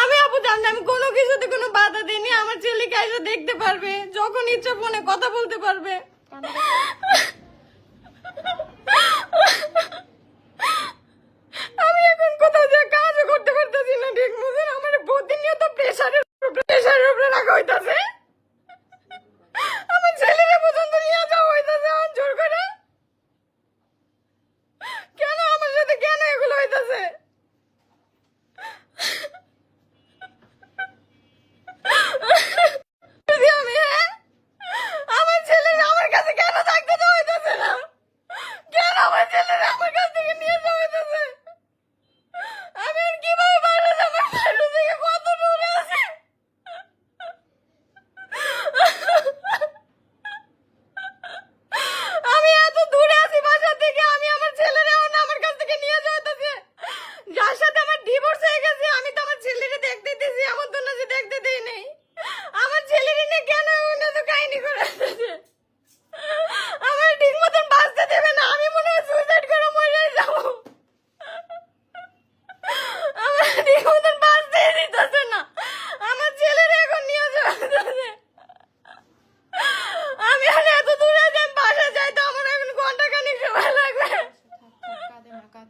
আমি আপু জানি আমি কোনো কিছুতে কোনো বাধা দিইনি আমার ছেলেকে এসে দেখতে পারবে যখন ইচ্ছা ফোনে কথা বলতে পারবে। আমি আর দূরে আছে? বাসা থেকে আমি আমার ছেলেরা না আমার কাছ থেকে নিয়ে যাওয়াতেছে যার সাথে আমার ডিভোর্স হয়ে গেছে, আমি তো আমার ছেলেরে দেখতে দিয়েছি আমার তো দেখতে দেই আমার ছেলেরে নিয়ে কেন অন্য তো কাহিনী করে আসতেছে আমার ঠিক মতন বাঁচতে দেবে না আমি মনে হয় সুইসাইড করে মরে যাব আমার ঠিক মতন বাঁচতে দিতেছে না আমার ছেলেরে এখন নিয়ে যাওয়া আমি আর এত দূরে যে আমি বাসা যাই তো আমার এখন ঘণ্টা খানিক সময় লাগবে কাঁদে না কাঁদে না এমনি কাঁদে না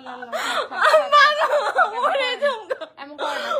আল্লাহ আল্লাহ এমন করে না